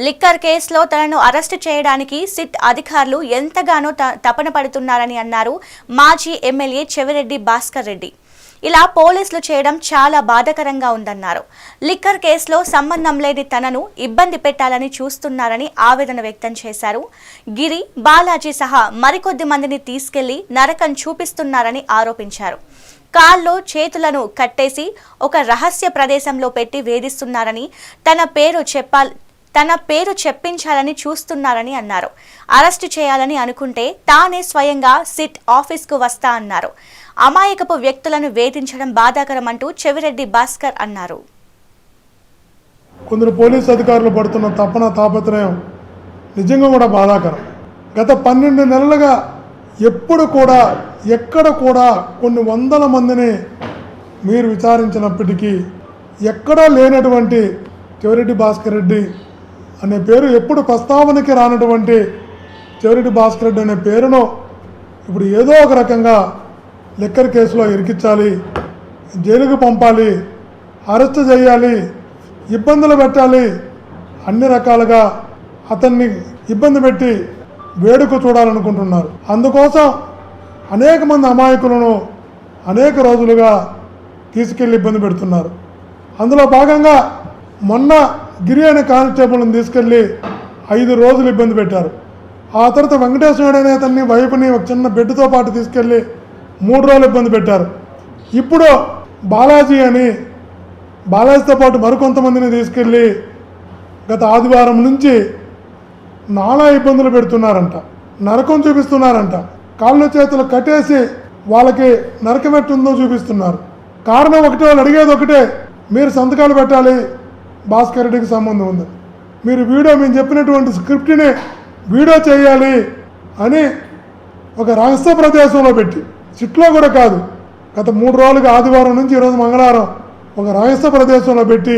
Liquor కేసులో తనను arrest చేయడానికి సిట్ అధికారులు ఎంతగానో త- తపన పడుతున్నారని అన్నారు మాజీ ఎమ్మెల్యే చెవిరెడ్డి భాస్కర్ రెడ్డి. ఇలా పోలీసులు చేయడం చాలా బాధకరంగా ఉందన్నారు. లిక్కర్ కేసులో సంబంధం లేని తనను ఇబ్బంది పెట్టాలని చూస్తున్నారని ఆవేదన వ్యక్తం చేశారు. గిరి బాలాజీ సహా మరికొద్ది మందిని తీసుకెళ్ళి నరకం చూపిస్తున్నారని ఆరోపించారు. కాల్లో చేతులను కట్టేసి ఒక రహస్య ప్రదేశంలో పెట్టి వేధిస్తున్నారని తన పేరు చెప్పాల్ తన పేరు చెప్పించాలని చూస్తున్నారని అన్నారు. అరెస్టు చేయాలని అనుకుంటే తానే స్వయంగా సిట్ ఆఫీస్కు వస్తా అన్నారు. అమాయకపు వ్యక్తులను వేధించడం బాధాకరమంటూ చెవిరెడ్డి భాస్కర్ అన్నారు. కొందరు పోలీసు అధికారులు పడుతున్న తపన తాపత్రయం నిజంగా కూడా బాధాకరం. గత పన్నెండు నెలలుగా ఎప్పుడు కూడా ఎక్కడ కూడా కొన్ని వందల మందిని మీరు విచారించినప్పటికీ ఎక్కడా లేనటువంటి చెవిరెడ్డి భాస్కర్ రెడ్డి అనే పేరు ఎప్పుడు ప్రస్తావనకి రానటువంటి చెవిరెడ్డి భాస్కర్ రెడ్డి అనే పేరును ఇప్పుడు ఏదో ఒక రకంగా లిక్కర్ కేసులో ఇరికించాలి జైలుకు పంపాలి అరెస్ట్ చేయాలి ఇబ్బందులు పెట్టాలి అన్ని రకాలుగా అతన్ని ఇబ్బంది పెట్టి వేడుక చూడాలనుకుంటున్నారు. అందుకోసం అనేక మంది అమాయకులను అనేక రోజులుగా తీసుకెళ్ళి ఇబ్బంది పెడుతున్నారు. అందులో భాగంగా మొన్న గిరి అనే కానిస్టేబుల్ని తీసుకెళ్ళి ఐదు రోజులు ఇబ్బంది పెట్టారు. ఆ తర్వాత వెంకటేశ్వరుడు అనే అతన్ని వైపుని ఒక చిన్న బెడ్తో పాటు తీసుకెళ్ళి మూడు రోజులు ఇబ్బంది పెట్టారు. ఇప్పుడు బాలాజీ అని బాలాజీతో పాటు మరికొంతమందిని తీసుకెళ్ళి గత ఆదివారం నుంచి నానా ఇబ్బందులు పెడుతున్నారంట నరకం చూపిస్తున్నారంట. కాళ్ళు చేతులు కట్టేసి వాళ్ళకి నరకం ఎట్టుందో చూపిస్తున్నారు. కారణం ఒకటే వాళ్ళు అడిగేది ఒకటే మీరు సంతకాలు పెట్టాలి భాస్కర్ రెడ్డికి సంబంధం ఉంది. మీరు వీడియో మేము చెప్పినటువంటి స్క్రిప్ట్ని వీడియో చేయాలి అని ఒక రహస్య ప్రదేశంలో పెట్టి సిట్లో కూడా కాదు గత మూడు రోజులుగా ఆదివారం నుంచి ఈరోజు మంగళవారం ఒక రహస్య ప్రదేశంలో పెట్టి